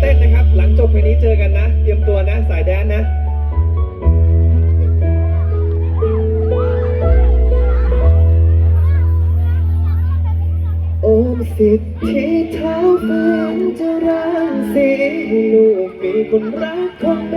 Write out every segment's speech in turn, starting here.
เต้นนะครับ หลังจบเพลงนี้เจอกันนะ เตรียมตัวนะ สายแดนนะโอมสิทธิเท้าเฟืองจะรังสีลูกมีคนรักคนเม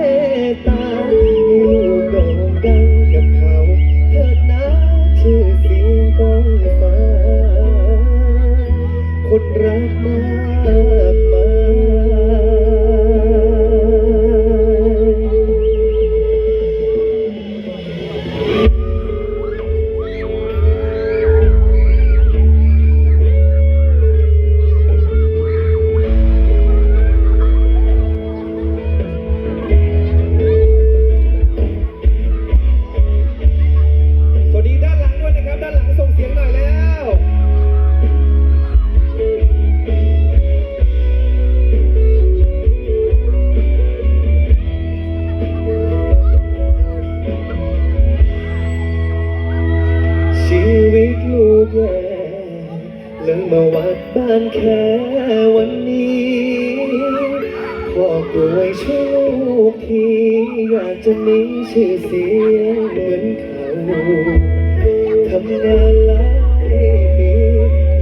มาวัดบ้านแค่วันนี้ขอกรวยชูทีอยากจะมีชื่อเสียงเหมือนเขาทำงานหลายปี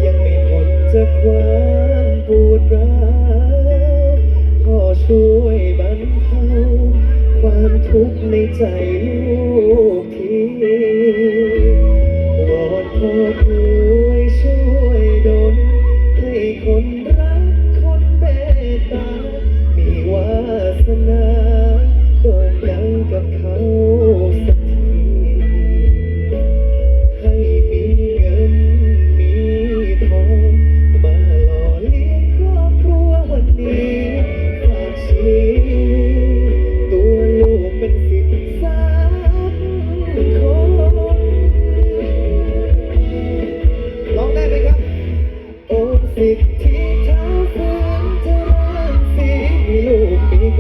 ยังไม่พ้นจากความปวดร้าวขอช่วยบรรเทาความทุกข์ในใจลูกที the night.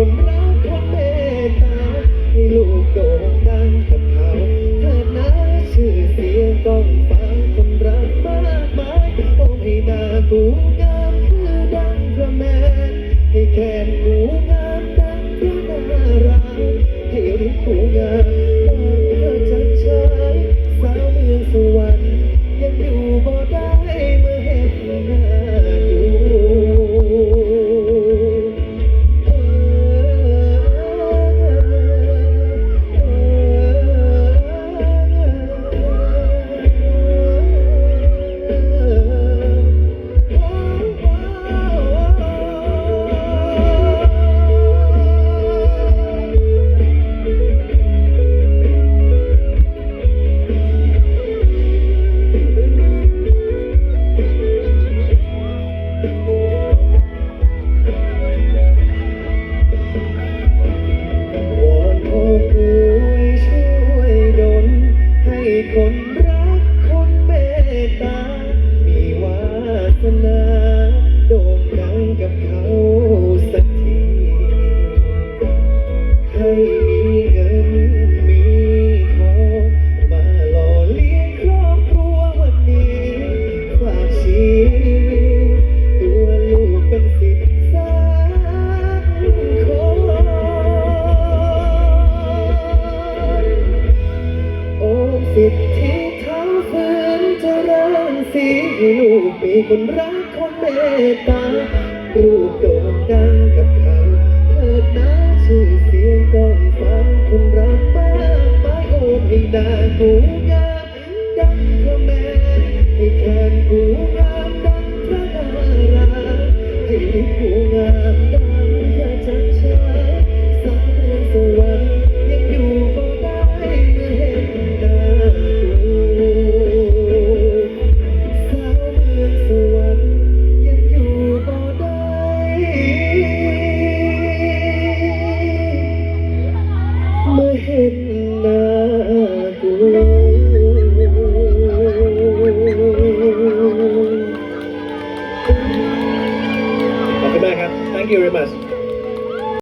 ความรักความเมตตาให้ลูกโด่งดัง for night. ให้ลูกมีคนรักคนเมตตาลูกโด่งดังกับ